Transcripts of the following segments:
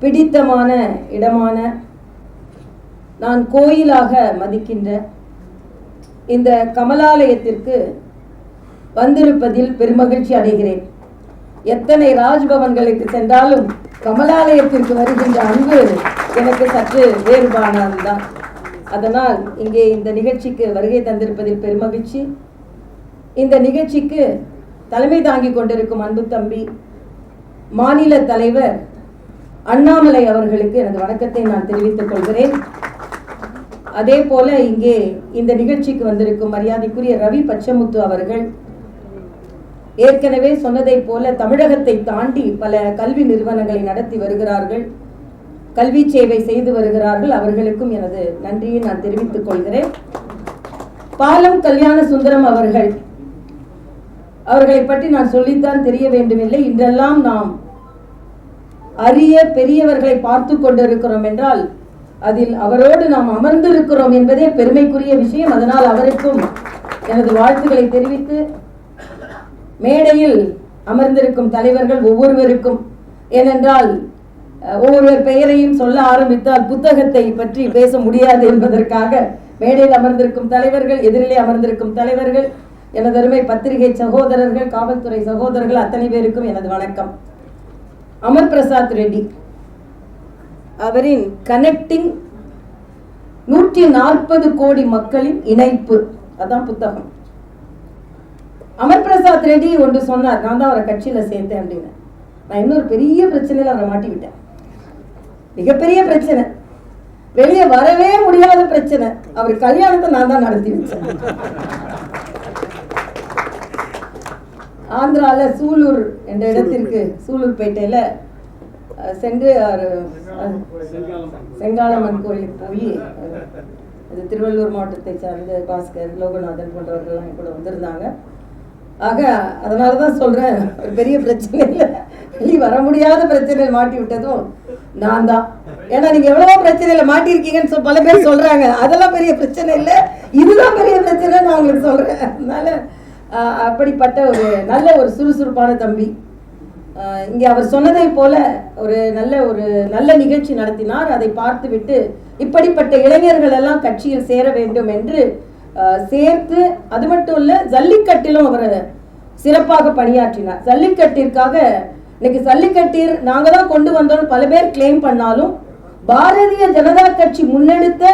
பிடித்தமான இடமான நான் கோயிலாக மதிக்கின்ற இந்த கமலாலயத்திற்கு வந்திருப்பதில் பெருமகிழ்ச்சி அடைகிறேன். எத்தனை ராஜ்பவன்களுக்கு சென்றாலும் கமலாலயத்திற்கு வருகின்ற அன்பு எனக்கு சற்று வேறுபாடானதுதான். அதனால் இங்கே இந்த நிகழ்ச்சிக்கு வருகை தந்திருப்பதில் பெருமகிழ்ச்சி. இந்த நிகழ்ச்சிக்கு தலைமை தாங்கி கொண்டிருக்கும் அன்பு தம்பி மாநில தலைவர் அண்ணாமலை அவர்களுக்கு எனது வணக்கத்தை நான் தெரிவித்துக் கொள்கிறேன். அதே போல இங்கே இந்த நிகழ்ச்சிக்கு வந்திருக்கும் மரியாதைக்குரிய ரவி பச்சமுத்து அவர்கள் ஏற்கனவே சொன்னதைப் போல தமிழகத்தை தாண்டி பல கல்வி நிறுவனங்களை நடத்தி வருகிறார்கள். கல்வி சேவை செய்து வருகிறார்கள். அவர்களுக்கும் எனது நன்றியை நான் தெரிவித்துக் கொள்கிறேன். பாலம் கல்யாண சுந்தரம் அவர்கள் அவர்களை பற்றி நான் சொல்லித்தான் தெரிய வேண்டுமில்லை. இன்றெல்லாம் நாம் அரிய பெரியவர்களை பார்த்து கொண்டிருக்கிறோம் என்றால் அதில் அவரோடு நாம் அமர்ந்திருக்கிறோம் என்பதே பெருமைக்குரிய விஷயம். அதனால் அவருக்கும் எனது வாழ்த்துக்களை தெரிவித்து மேடையில் அமர்ந்திருக்கும் தலைவர்கள் ஒவ்வொருவருக்கும் ஏனென்றால் ஒவ்வொருவர் பெயரையும் சொல்ல ஆரம்பித்தால் புத்தகத்தை பற்றி பேச முடியாது என்பதற்காக மேடையில் அமர்ந்திருக்கும் தலைவர்கள் எதிரிலே அமர்ந்திருக்கும் தலைவர்கள் எனது அருமை பத்திரிகை சகோதரர்கள் காவல்துறை சகோதரர்கள் அத்தனை பேருக்கும் எனது வணக்கம். அமர் பிரசாத் ரெட்டி. அவரின் கனெக்டிங் நூற்றி நாற்பது கோடி மக்களின் இணைப்பு. அதான் புத்தகம். அமர் பிரசாத் ரெட்டி ஒன்று சொன்னார் நான் தான் அவரை கட்சியில சேர்த்தேன் அப்படின்னு. நான் இன்னொரு பெரிய பிரச்சனையில அவரை மாட்டி விட்டேன். மிகப்பெரிய பிரச்சனை. வெளியே வரவே முடியாத பிரச்சனை. அவர் கல்யாணத்தை நான் தான் நடத்தி வச்சேன். ஆந்திரால சூலூர் என்ற இடத்திற்கு சூலூர்பேட்டையில அஹ், சென்று செங்காலம்மன் கோயிலுக்கு போய் அது திருவள்ளூர் மாவட்டத்தை சார்ந்த பாஸ்கர் லோகநாதன் போன்றவர்கள்லாம் கூட வந்திருந்தாங்க. ஆக அதனால தான் சொல்றேன் ஒரு பெரிய பிரச்சனை இல்லை. வெளியே வர முடியாத பிரச்சனையில் மாட்டி விட்டதும் நான் தான். ஏன்னா நீங்க எவ்வளவோ பிரச்சனையில மாட்டியிருக்கீங்கன்னு பல பேர் சொல்றாங்க. அதெல்லாம் பெரிய பிரச்சனை இல்லை. இதுதான் பெரிய பிரச்சனை நான் உங்களுக்கு சொல்றேன். அதனால அப்படிப்பட்ட ஒரு நல்ல ஒரு சுறுசுறுப்பான தம்பி. இங்கே அவர் சொன்னதை போல ஒரு நல்ல ஒரு நல்ல நிகழ்ச்சி நடத்தினார். அதை பார்த்துவிட்டு இப்படிப்பட்ட இளைஞர்கள் எல்லாம் கட்சியில் சேர வேண்டும் என்று சேர்த்து அது மட்டும் இல்லை ஜல்லிக்கட்டிலும் அவர் சிறப்பாக பணியாற்றினார். ஜல்லிக்கட்டிற்காக இன்னைக்கு ஜல்லிக்கட்டில் நாங்கள் தான் கொண்டு வந்தோம்னு பல பேர் கிளைம் பண்ணாலும் பாரதிய ஜனதா கட்சி முன்னெடுத்த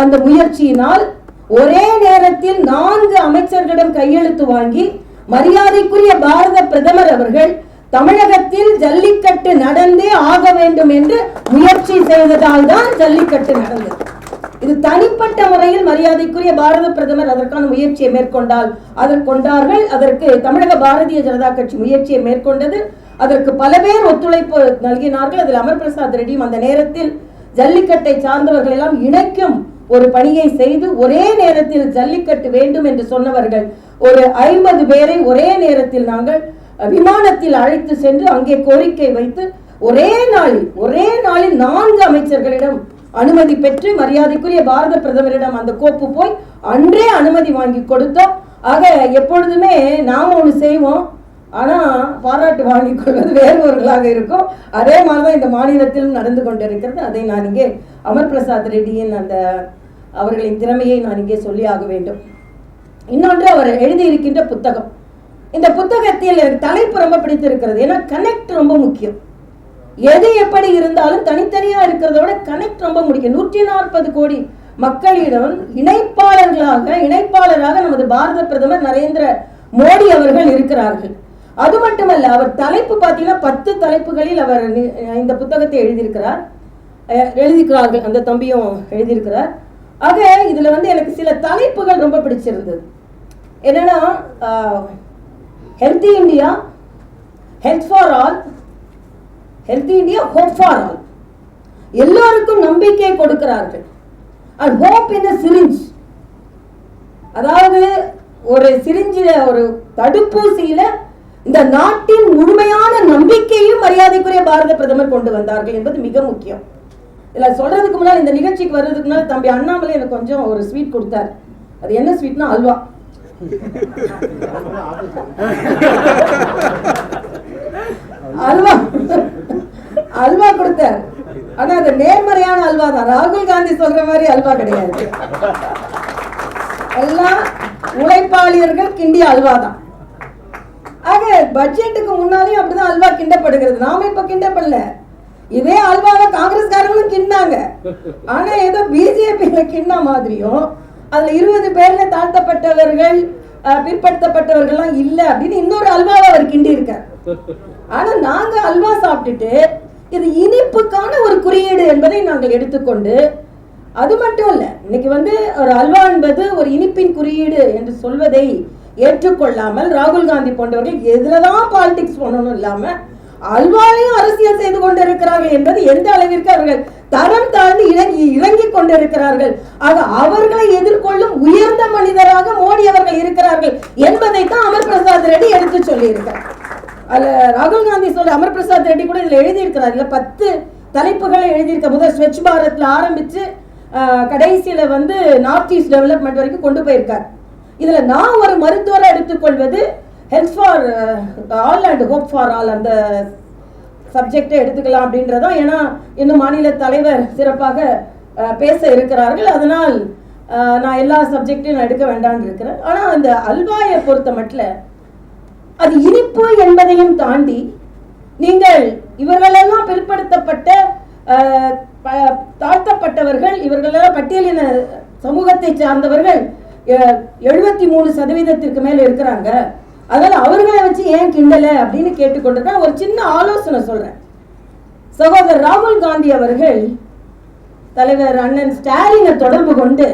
அந்த முயற்சியினால் ஒரே நேரத்தில் நான்கு அமைச்சர்களிடம் கையெழுத்து வாங்கி மரியாதைக்குரிய பாரத பிரதமர் அவர்கள் தமிழகத்தில் ஜல்லிக்கட்டு நடந்தே ஆக வேண்டும் என்று முயற்சி செய்ததால் தான் ஜல்லிக்கட்டு நடந்தது. இது தனிப்பட்ட முறையில் மரியாதைக்குரிய பாரத பிரதமர் அதற்கான முயற்சியை மேற்கொண்டால் அதற்கு கொண்டார்கள் அதற்கு தமிழக பாரதிய ஜனதா கட்சி முயற்சியை மேற்கொண்டது அதற்கு பல பேர் ஒத்துழைப்பு நல்கினார்கள். அதில் அமர் பிரசாத் ரெட்டியும் அந்த நேரத்தில் ஜல்லிக்கட்டை சார்ந்தவர்கள் எல்லாம் இணைக்கும் ஒரு பணியை செய்து ஒரே நேரத்தில் ஜல்லிக்கட்டு வேண்டும் என்று சொன்னவர்கள் ஒரு ஐம்பது பேரை ஒரே நேரத்தில் நாங்கள் விமானத்தில் அழைத்து சென்று அங்கே கோரிக்கை வைத்து ஒரே நாளில் ஒரே நாளில் நான்கு அமைச்சர்களிடம் அனுமதி பெற்று மரியாதைக்குரிய பாரத பிரதமரிடம் அந்த கோப்பு போய் அன்றே அனுமதி வாங்கி கொடுத்தோம். ஆக எப்பொழுதுமே நாம் ஒன்று செய்வோம். ஆனா பாராட்டு வாங்கிக் கொள்வது வேறுவர்களாக இருக்கும். அதே மாதிரிதான் இந்த மாநிலத்திலும் நடந்து கொண்டிருக்கிறது. அதை நான் இங்கே அமர் பிரசாத் ரெட்டியின் அந்த அவர்களின் திறமையை நான் இங்கே சொல்லியாக வேண்டும். இன்னொன்று அவர் எழுதியிருக்கின்ற புத்தகம். இந்த புத்தகத்தில் எனக்கு தலைப்பு ரொம்ப பிடித்திருக்கிறது. ஏன்னா கனெக்ட் ரொம்ப முக்கியம். எது எப்படி இருந்தாலும் தனித்தனியாக இருக்கிறத விட கனெக்ட் ரொம்ப முக்கியம். நூற்றி நாற்பது கோடி மக்களிடம் இணைப்பாளர்களாக இணைப்பாளராக நமது பாரத பிரதமர் நரேந்திர மோடி அவர்கள் இருக்கிறார்கள். அது மட்டுமல்ல அவர் தலைப்பு பார்த்தீங்கன்னா பத்து தலைப்புகளில் அவர் இந்த புத்தகத்தை எழுதியிருக்கிறார். அஹ் எழுதியிருக்கிறார்கள். அந்த தம்பியும் எழுதியிருக்கிறார். ஆக இதுல வந்து எனக்கு சில தலைப்புகள் ரொம்ப பிடிச்சிருந்தது. என்னன்னா healthy India health for all healthy India hope for all எல்லோருக்கும் நம்பிக்கை கொடுக்கிறார்கள். அண்ட் ஹோப் இன் சிரிஞ்ச் அதாவது ஒரு சிரிஞ்சில ஒரு தடுப்பூசியில இந்த நாட்டின் முழுமையான நம்பிக்கையும் மரியாதைக்குரிய பாரத பிரதமர் கொண்டு வந்தார்கள் என்பது மிக முக்கியம். இல்லை சொல்றதுக்கு முன்னால் இந்த நிகழ்ச்சிக்கு வர்றதுக்கு முன்னால் தம்பி அண்ணாமலை எனக்கு கொஞ்சம் ஒரு ஸ்வீட் கொடுத்தார். அது என்ன ஸ்வீட்னா அல்வா. அல்வா. அல்வா கொடுத்தார். ஆனா அது நேர்மறையான அல்வா தான். ராகுல் காந்தி சொல்ற மாதிரி அல்வா கிடையாது. எல்லாம் உழைப்பாளியர்கள் கிண்டிய அல்வா தான். ஆக பட்ஜெட்டுக்கு முன்னாலேயும் அப்படிதான் அல்வா கிண்டப்படுகிறது. நாம இப்ப கிண்டப்படல. இதே அல்வாவை காங்கிரஸ்காரங்களும் கிண்டாங்க ஆனா ஏதோ பிஜேபியில கிண்ண மாதிரியும் அதுல இருபது பேர்ல தாழ்த்தப்பட்டவர்கள் பிற்படுத்தப்பட்டவர்கள்லாம் இல்ல அப்படின்னு இன்னொரு அல்வாவை அவர் கிண்டி இருக்கார் ஆனா நாங்க அல்வா சாப்பிட்டுட்டு இது இனிப்புக்கான ஒரு குறியீடு என்பதை நாங்கள் எடுத்துக்கொண்டு அது மட்டும் இல்ல இன்னைக்கு வந்து ஒரு அல்வா என்பது ஒரு இனிப்பின் குறியீடு என்று சொல்வதை ஏற்றுக்கொள்ளாமல் ராகுல் காந்தி போன்றவர்கள் எதுலதான் பாலிடிக்ஸ் பண்ணணும் இல்லாம அல்வாலையும் அரசியல் செய்து கொண்டிருக்கிறார்கள் என்பது எந்த அளவிற்கு அவர்கள் தரம் தாழ்ந்து இறங்கி இறங்கி கொண்டிருக்கிறார்கள். ஆக அவர்களை எதிர்கொள்ளும் உயர்ந்த மனிதராக மோடி அவர்கள் இருக்கிறார்கள் என்பதை தான் அமர் பிரசாத் ரெட்டி எடுத்து சொல்லியிருக்கார் அதுல ராகுல் காந்தி சொல்ல அமர் பிரசாத் ரெட்டி கூட இதுல எழுதியிருக்கிறார். இல்ல பத்து தலைப்புகளை எழுதியிருக்க முதல் ஸ்வச் பாரத்ல ஆரம்பிச்சு ஆஹ், கடைசியில வந்து நார்த் ஈஸ்ட் டெவலப்மெண்ட் வரைக்கும் கொண்டு போயிருக்கார். இதுல நான் ஒரு மருத்துவரை எடுத்துக்கொள்வது help for all and hope for all அந்த சப்ஜெக்டை எடுத்துக்கலாம் அப்படின்றதான் ஏன்னா இன்னும் மாநில தலைவர் சிறப்பாக பேச இருக்கிறார்கள். அதனால் நான் எல்லா சப்ஜெக்டையும் நான் எடுக்க வேண்டாம்னு இருக்கிறேன். ஆனால் அந்த அல்வாயை பொறுத்த மட்டில் அது இனிப்பு என்பதையும் தாண்டி நீங்கள் இவர்களெல்லாம் பிற்படுத்தப்பட்ட ப- தாழ்த்தப்பட்டவர்கள் இவர்களெல்லாம் பட்டியலின சமூகத்தை சார்ந்தவர்கள் எழுபத்தி மூணு சதவீதத்திற்கு மேல் இருக்கிறாங்க. அதனால அவர்களை வச்சு ஏன் கிண்டல அப்படின்னு கேட்டுக்கொண்டிருக்கேன் ஒரு சின்ன ஆலோசனை சொல்றேன். சகோதரர் ராகுல் காந்தி அவர்கள் தலைவர் அண்ணன் ஸ்டாலினை தொடர்பு கொண்டு